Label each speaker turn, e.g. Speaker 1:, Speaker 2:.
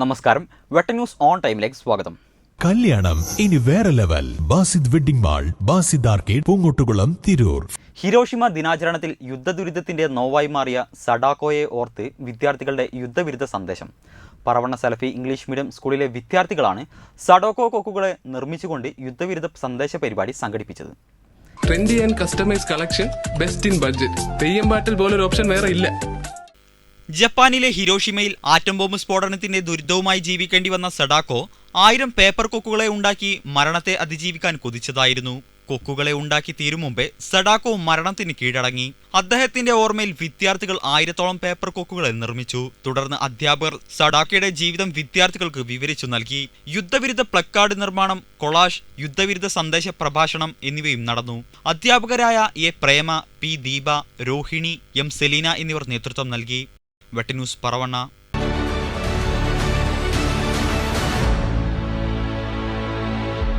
Speaker 1: നമസ്കാരം. വെട്ട news on ടൈമിലേക്ക് സ്വാഗതം.
Speaker 2: കല്യാണം ഇനി വേറെ level. Basid wedding mall Basid arcade Poongottukulam Tirur.
Speaker 1: Hiroshima ദിനാചരണത്തിൽ യുദ്ധദുരിതത്തിന്റെ നോവായി മാറിയ സഡാക്കോയെ ഓർത്ത് വിദ്യാർത്ഥികളുടെ യുദ്ധവിരുദ്ധ സന്ദേശം. പറവണ്ണ സലഫി ഇംഗ്ലീഷ് മീഡിയം സ്കൂളിലെ വിദ്യാർത്ഥികളാണ് സഡോക്കോ കൊക്കുകളെ നിർമ്മിച്ചുകൊണ്ട് യുദ്ധവിരുദ്ധ സന്ദേശ പരിപാടി സംഘടിപ്പിച്ചത്.
Speaker 3: Trendy and customise collection best in budget theyyam പാട്ടിൽ പോലൊരു ഓപ്ഷൻ വേറെ ഇല്ല.
Speaker 4: ജപ്പാനിലെ ഹിരോഷിമയിൽ ആറ്റം ബോംബ് സ്ഫോടനത്തിന്റെ ദുരിതവുമായി ജീവിക്കേണ്ടി വന്ന സഡാക്കോ ആയിരം പേപ്പർ കൊക്കുകളെ ഉണ്ടാക്കി മരണത്തെ അതിജീവിക്കാൻ കൊതിച്ചതായിരുന്നു. കൊക്കുകളെ ഉണ്ടാക്കി തീരും മുമ്പേ സഡാക്കോ മരണത്തിന് കീഴടങ്ങി. അദ്ദേഹത്തിന്റെ ഓർമ്മയിൽ വിദ്യാർത്ഥികൾ ആയിരത്തോളം പേപ്പർ കൊക്കുകളെ നിർമ്മിച്ചു. തുടർന്ന് അധ്യാപകർ സഡാക്കയുടെ ജീവിതം വിദ്യാർത്ഥികൾക്ക് വിവരിച്ചു നൽകി. യുദ്ധവിരുദ്ധ പ്ലക്കാർഡ് നിർമ്മാണം കൊളാഷ് യുദ്ധവിരുദ്ധ സന്ദേശ പ്രഭാഷണം എന്നിവയും നടന്നു. അധ്യാപകരായ A Prema P Deepa Rohini M Selina എന്നിവർ നേതൃത്വം നൽകി. വെട്ടന്യൂസ് പറവണ്ണ